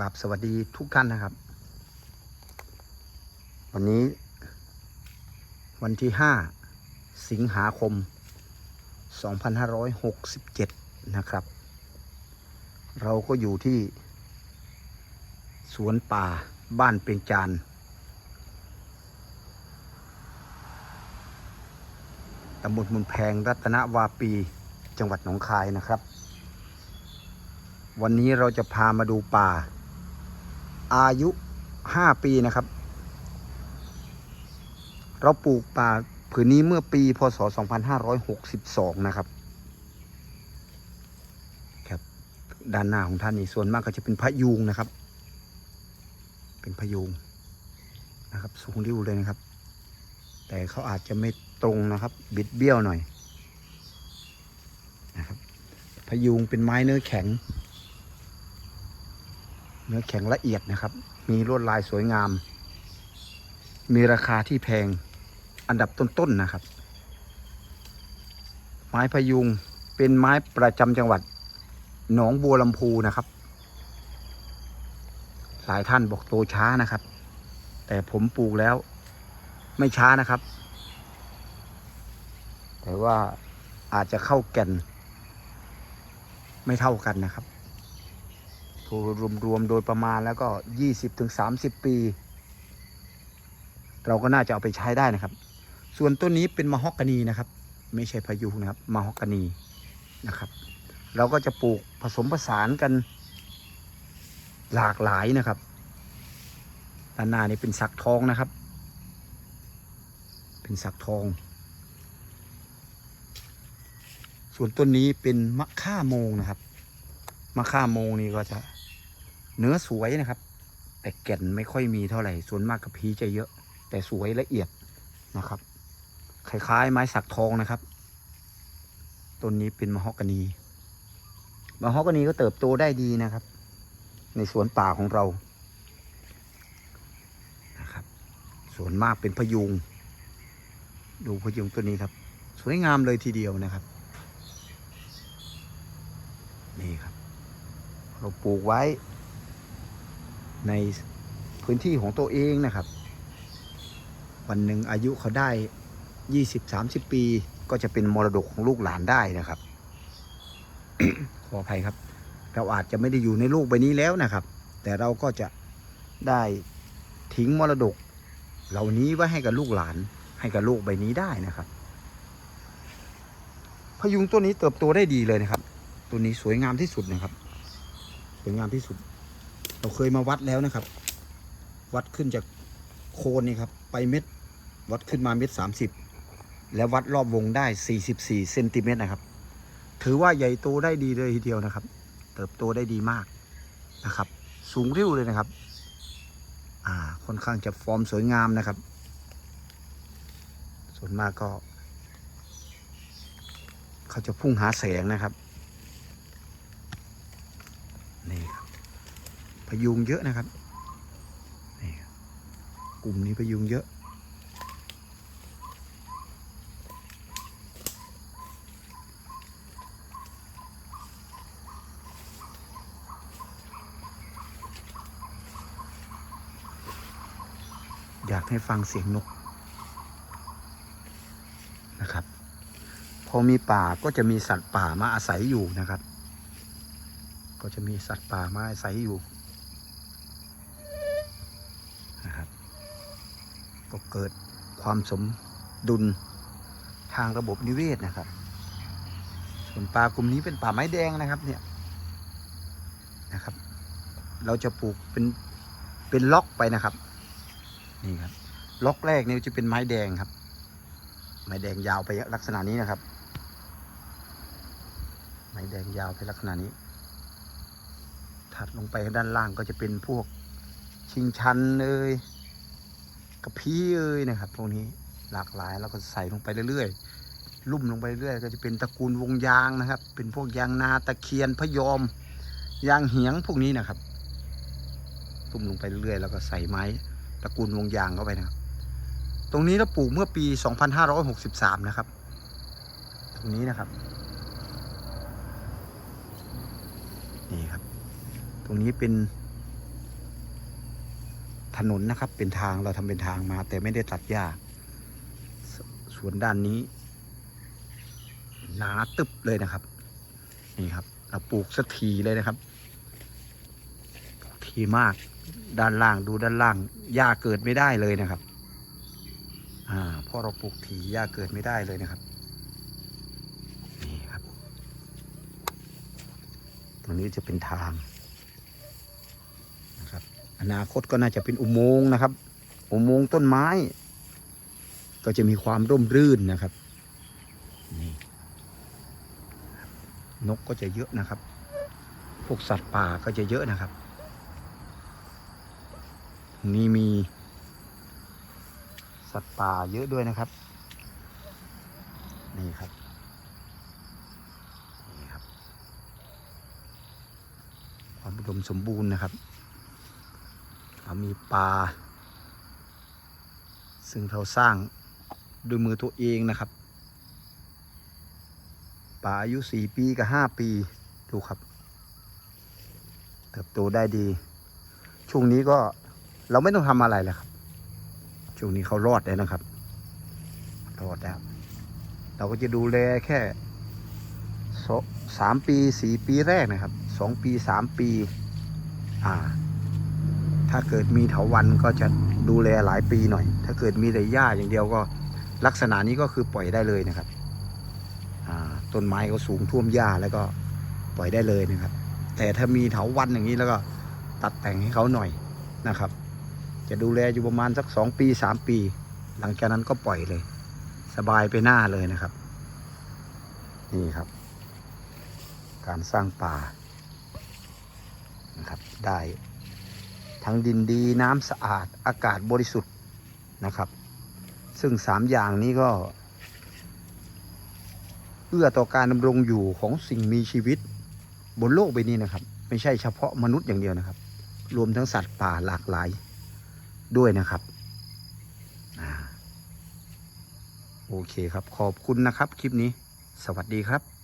กราบสวัสดีทุกท่านนะครับ วันนี้ วันที่ 5 สิงหาคม 2567 นะครับ เราก็อยู่ที่สวนป่าบ้านเปียงจานตำบลมุนแพงรัตนวาปีจังหวัดหนองคายนะครับ วันนี้เราจะพามาดูป่า อายุ5ปีนะครับ เราปลูกป่าผืนนี้เมื่อปีพศ 2562 นะครับครับด้านหน้าของท่านนี่ส่วนมากก็จะเป็นพะยูงนะครับ เป็นพะยูงนะครับ สูงริ้วเลยนะครับ แต่เขาอาจจะไม่ตรงนะครับ บิดเบี้ยวหน่อยนะครับพะยูงเป็นไม้เนื้อแข็ง เนื้อแข็งละเอียดนะครับ มีลวดลายสวยงาม มีราคาที่แพงอันดับต้นๆนนะครับ ไม้พยุงเป็นไม้ประจำจังหวัด หนองบัวลำพูนะครับ หลายท่านบอกโตช้านะครับ แต่ผมปลูกแล้วไม่ช้านะครับ แต่ว่าอาจจะเข้าแก่น ไม่เท่ากันนะครับ รวมๆโดยประมาณแล้วก็ 20-30 ปี เราก็น่าจะเอาไปใช้ได้นะครับ ส่วนต้นนี้เป็นมะฮอกกานีนะครับ ไม่ใช่พายุนะครับมะฮอกกานีนะครับ เราก็จะปลูกผสมผสานกันหลากหลายนะครับด้านหน้านี่เป็นสักทองนะครับ เป็นสักทอง ส่วนต้นนี้เป็นมะข่าโมงนะครับ มะข่าโมงนี่ก็จะ เนื้อสวยนะครับ แต่แก่นไม่ค่อยมีเท่าไหร่ ส่วนมากกระพีจะเยอะ แต่สวยละเอียดนะครับ คล้ายๆ ไม้สักทองนะครับ ต้นนี้เป็นมะฮอกกานี มะฮอกกานีก็เติบโตได้ดีนะครับ ในสวนป่าของเรา นะครับ ส่วนมากเป็นพยุง ดูพยุงตัวนี้ครับ สวยงามเลยทีเดียวนะครับ นี่ครับ เราปลูกไว้ ในพื้นที่ของตัวเองนะครับ วันหนึ่งอายุเขาได้ยี่สิบสามสิบปี ก็จะเป็นมรดกของลูกหลานได้นะครับ ขออภัยครับ เราอาจจะไม่ได้อยู่ในโลกใบนี้แล้วนะครับ แต่เราก็จะได้ทิ้งมรดก เหล่านี้ไว้ให้กับลูกหลาน ให้กับโลกใบนี้ได้นะครับ พยุงตัวนี้เติบโตได้ดีเลยนะครับ ตัวนี้สวยงามที่สุดนะครับ สวยงามที่สุด เราเคยมาวัดแล้วนะครับ วัดขึ้นจากโคนนี่ครับ ไปเม็ด วัดขึ้นมาเม็ดสามสิบแล้ววัดรอบวงได้สี่สิบสี่เซนติเมตรนะครับ ถือว่าใหญ่โตได้ดีเลยทีเดียวนะครับ เติบโตได้ดีมากนะครับ สูงเร็วเลยนะครับ อ่า ค่อนข้างจะฟอร์มสวยงามนะครับ ส่วนมากก็ เขาจะพุ่งหาแสงนะครับ นี่ครับ พยุงเยอะนะครับนี่กลุ่มนี้พยุงเยอะ อยากให้ฟังเสียงนกนะครับ พอมีป่าก็จะมีสัตว์ป่ามาอาศัยอยู่นะครับ ก็จะมีสัตว์ป่ามาอาศัยอยู่นะครับ ก็เกิดความสมดุลทางระบบนิเวศนะครับ ส่วนป่ากลุ่มนี้เป็นป่าไม้แดงนะครับเนี่ยนะครับ เราจะปลูกเป็นเป็นล็อกไปนะครับนี่ครับ ล็อกแรกนี่จะเป็นไม้แดงครับ ไม้แดงยาวไปลักษณะนี้นะครับ ไม้แดงยาวไปลักษณะนี้ ถัดลงไปด้านล่างก็จะเป็นพวกชิงชันเอ่ย กระพี้เอ่ยนะครับพวกนี้หลากหลายแล้วก็ใส่ลงไปเรื่อยๆลุ่มลงไปเรื่อยก็จะเป็นตระกูลวงยางนะครับ เป็นพวกยางนาตะเคียนพยอมยางเหียงพวกนี้นะครับลุ่มลงไปเรื่อยๆแล้วก็ใส่ไม้ตระกูลวงยางเข้าไปนะครับ ตรงนี้เราปลูกเมื่อปี 2563 นะครับ ตรงนี้นะครับนี่ครับ ตรงนี้เป็น ถนนนะครับ เป็นทางเราทำเป็นทางมา แต่ไม่ได้ตัดหญ้าสส่วนด้านนี้ หนาตึบเลยนะครับ นี่ครับ เราปลูกสักทีเลยนะครับ ทีมากด้านล่างดูด้านล่างหญ้าเกิดไม่ได้เลยนะครับ อ่าเพราะเราปลูกทีหญ้าเกิดไม่ได้เลยนะครับนี่ครับ ตรงนี้จะเป็นทาง อนาคตก็น่าจะเป็นอุโมงค์นะครับ อุโมงค์ต้นไม้ ก็จะมีความร่มรื่นนะครับนี่นกก็จะเยอะนะครับ พวกสัตว์ป่าก็จะเยอะนะครับ นี้มี สัตว์ป่าเยอะด้วยนะครับนี่ครับ นี่ครับความอุดมสมบูรณ์นะครับ มีป่าซึ่งเราสร้างด้วยมือตัวเองนะครับป่าอายุสี่ปีกับห้าปีดูครับ เติบโตได้ดี ช่วงนี้ก็เราไม่ต้องทำอะไรเลยครับ ช่วงนี้เขารอดแล้นะครับ รอดแล้ว เราก็จะดูแลแค่สามปีสี่ปีแรกนะครับสองปีสามปี อ่า ถ้าเกิดมีเถาวันก็จะดูแลหลายปีหน่อย ถ้าเกิดมีแต่หญ้าอย่างเดียวก็ลักษณะนี้ก็คือปล่อยได้เลยนะครับต้นไม้ก็สูงท่วมหญ้าแล้วก็ปล่อยได้เลยนะครับ แต่ถ้ามีเถาวันอย่างนี้แล้วก็ตัดแต่งให้เขาหน่อยนะครับ จะดูแลอยู่ประมาณสักสองปีสามปี หลังจากนั้นก็ปล่อยเลย สบายไปหน้าเลยนะครับ นี่ครับ การสร้างป่านะครับได้ ทั้งดินดีน้ำสะอาดอากาศบริสุทธิ์นะครับ ซึ่งสามอย่างนี้ก็ เอื้อต่อการดำรงอยู่ของสิ่งมีชีวิตบนโลกใบนี้นะครับ ไม่ใช่เฉพาะมนุษย์อย่างเดียวนะครับ รวมทั้งสัตว์ป่าหลากหลายด้วยนะครับโอเคครับ ขอบคุณนะครับคลิปนี้ สวัสดีครับ